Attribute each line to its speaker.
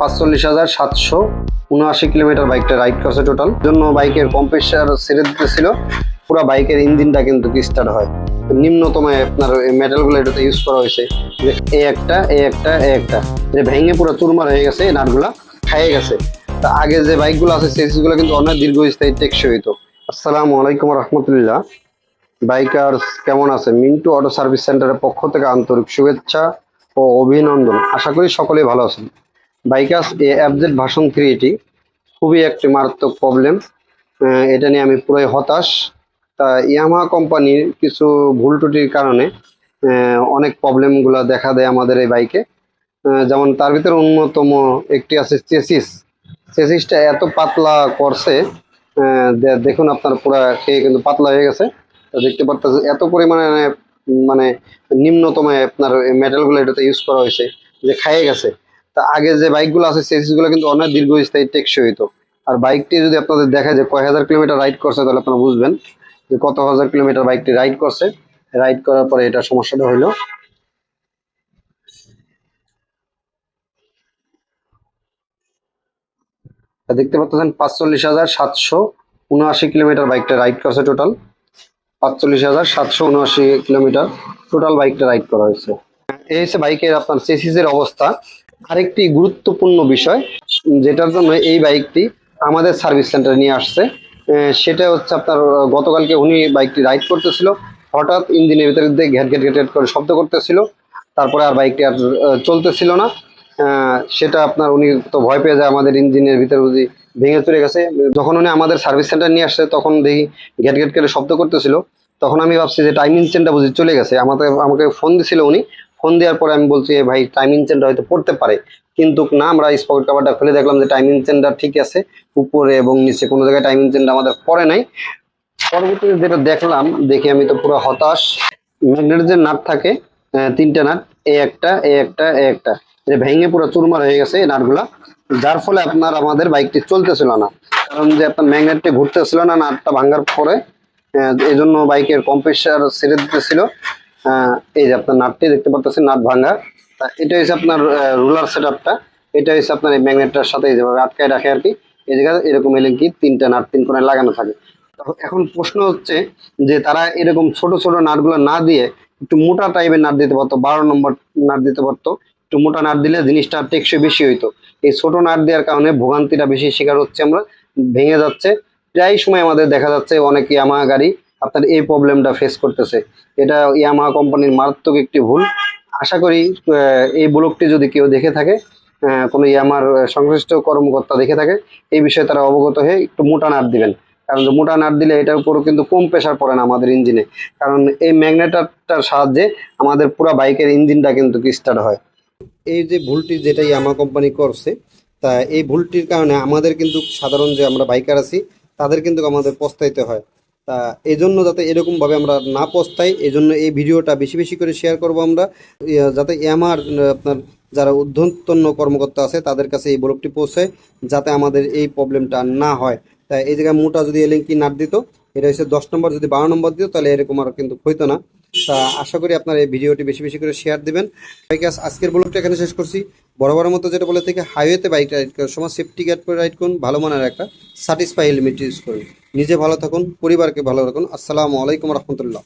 Speaker 1: পাঁচচল্লিশ হাজার সাতশো উনআশি কিলোমিটার বাইকটা রাইড করছে টোটাল জন্য বাইকের কম্প্রেসার ছেড়ে দিতেছিল। পুরো বাইকের ইঞ্জিনটা কিন্তু স্টার্ট হয়। নিম্নতম আপনার মেটালগুলো এটাতে ইউজ করা হয়েছে। এই একটা এই একটা এই একটা। যে ভেঙে পুরো চুরমার হয়ে গেছে, এই নাটগুলা খাইয়ে গেছে। তা আগে যে বাইকগুলো আছে সেগুলো কিন্তু অনেক দীর্ঘস্থায়ী, টেকসই হইতো। আসসালামু আলাইকুম রহমতুল্লাহ। বাইকার কেমন আছে মিন্টু অটো সার্ভিস সেন্টারের পক্ষ থেকে আন্তরিক শুভেচ্ছা ও অভিনন্দন। আশা করি সকলেই ভালো আছেন। বাইকাস এ অ্যাপজেড ভাষণ থ্রি খুবই একটি মারাত্মক প্রবলেম এটা নিয়ে আমি পুরোই হতাশ। তা ইয়ামাহা কোম্পানির কিছু ভুল ত্রুটির কারণে অনেক প্রবলেমগুলো দেখা দেয় আমাদের এই বাইকে যেমন তার ভিতরে অন্যতম একটি আছে চেসিস চেসিসটা এত পাতলা করছে দেখুন আপনার পুরো খেয়ে কিন্তু পাতলা হয়ে গেছে। দেখতে পারতেছে এত পরিমাণে মানে নিম্নতম আপনার মেটালগুলো এটাতে ইউজ করা হয়েছে যে খাইয়ে গেছে। তা আগে যে বাইকগুলো আছে চেসিসগুলো কিন্তু অনেক দীর্ঘস্থায়ী, টেকসই হইতো। আর বাইকটি যদি আপনাদের দেখা যায় কয় হাজার কিলোমিটার রাইড করছে, তাহলে আপনারা বুঝবেন যে কত হাজার কিলোমিটার বাইকটি রাইড করছে। রাইড করার পরে এটা সমস্যাটা হইল। দেখতে পাচ্ছেন, পাঁচচল্লিশ হাজার সাতশো উনআশি কিলোমিটার বাইকটা রাইড করছে টোটাল পাঁচচল্লিশ হাজার সাতশো উনআশি কিলোমিটার টোটাল বাইকটা রাইড করা হয়েছে। এই হচ্ছে বাইকের আপনার চেসিসের অবস্থা। আরেকটি গুরুত্বপূর্ণ বিষয় যেটার জন্য এই বাইকটি আমাদের সার্ভিস সেন্টারে নিয়ে আসছে। সেটা হচ্ছে আপনার গতকালকে উনি বাইকটি রাইড করতেছিল। হঠাৎ ইঞ্জিনের ভিতরে দিয়ে ঘ্যাট ঘ্যাট ঘ্যাট করে শব্দ করতেছিল। তারপরে আর বাইকটি আর চলতেছিল না। সেটা আপনার উনি তো ভয় পেয়ে যায় আমাদের ইঞ্জিনের ভিতরে বুঝি ভেঙে চলে গেছে। যখন উনি আমাদের সার্ভিস সেন্টার নিয়ে আসছে, তখন দেখি ঘ্যাট ঘ্যাট করে শব্দ করতেছিল। তখন আমি ভাবছি যে টাইমিং চেনটা বুঝি চলে গেছে। আমাকে আমাকে ফোন দিছিল উনি। ফোন দেওয়ার পরে আমি বলছি ভাই টাইমিং চেনটা হয়তো পড়তে পারে। কিন্তু না, আমরা স্পকেট কাভারটা খুলে দেখলাম যে টাইমিং চেনটা ঠিক আছে, উপরে এবং নিচে কোনো জায়গায় টাইমিং চেনটা আমাদের পড়ে নাই। পরবর্তীতে যেটা দেখলাম, দেখে আমি তো পুরো হতাশ। ম্যাগনেটের যে নাট থাকে তিনটা নাট, এ একটা এ একটা এ একটা, এটা ভেঙে পুরো চুরমার হয়ে গেছে এই নাটগুলা। যার ফলে আপনার, আমাদের বাইকটি চলতেছিল না। কারণ যে আপনার ম্যাগনেটটি ঘুরতেছিল না, নাটটা ভাঙার পরে এই জন্য বাইকের কম্প্রেসার ছেড়ে দিতেছিল। এই যে আপনার নাটটি দেখতে পাচ্ছেন নাট ভাঙা এটা হচ্ছে আপনার রুলার সেট আপটা এটা হচ্ছে আপনার এই ম্যাগনেটটার সাথে যেভাবে আটকায় রাখে আর কি। এই জায়গায় এরকম এলে কি তিনটা নাট তিন কোণে লাগানো থাকে। এখন প্রশ্ন হচ্ছে যে তারা এরকম ছোট ছোট নাটগুলো না দিয়ে একটু মোটা টাইপের নাট দিতে পারতো, বারো নম্বর নাট দিতে পারতো, একটু মোটা নাট দিলে জিনিসটা টেকসই বেশি হইতো। এই ছোট নাট দেওয়ার কারণে ভোগান্তিটা বেশি শিকার হচ্ছে আমরা, ভেঙে যাচ্ছে। প্রায় সময় আমাদের দেখা যাচ্ছে অনেক ইয়ামাহা গাড়ি আপনার এই প্রবলেমটা ফেস করতেছে। এটা ইয়ামাহা কোম্পানির মারাত্মক একটি ভুল। আশা করি এই ব্লগটি যদি কেউ দেখে থাকে কোনো ইয়ামার সংশ্লিষ্ট কর্মকর্তা দেখে থাকে, এই বিষয়ে তারা অবগত হয়ে একটু মোটা নাট দিবেন। কারণ মোটা নাট দিলে এটার উপরও কিন্তু কম প্রেশার পড়ে না আমাদের ইঞ্জিনে। কারণ এই ম্যাগনেটারটার সাহায্যে আমাদের পুরো বাইকের ইঞ্জিনটা কিন্তু স্টার্ট হয়। এই যে ভুলটি যেটা ইয়ামা কোম্পানি করছে, তা এই ভুলটির কারণে আমাদের কিন্তু সাধারণ যে আমরা বাইকার আছি, তাদের কিন্তু আমাদের পস্তাইতে হয়। তা এই জন্য যাতে এরকমভাবে আমরা না পস্তাই এই জন্য এই ভিডিওটা বেশি বেশি করে শেয়ার করব আমরা। যাতে ইয়ামার আপনার যারা ঊর্ধ্বতন কর্মকর্তা আছে, তাদের কাছে এই ব্লগটি পৌঁছায়, যাতে আমাদের এই প্রবলেমটা না হয়। তাই এই জায়গায় মোটা যদি এলিঙ্কি নাট দিত, এটা হচ্ছে দশ নম্বর, যদি বারো নম্বর দিত, তাহলে এরকম আর কিন্তু হইতো না। তা আশা করি আপনার এই ভিডিওটি বেশি বেশি করে শেয়ার দিবেন। আজকের ব্লগটা এখানে শেষ করছি। বড় বড় মতো যেটা বলে থেকে হাইওয়েতে বাইক রাইড করার সময় সেফটি গার্ড করে রাইড করুন, ভালো মানের একটা স্যাটিসফাই হেলমেট ইউজ করুন। নিজে ভালো থাকুন পরিবারকে ভালো রাখুন। আসসালামু আলাইকুম রহমতুল্লাহ।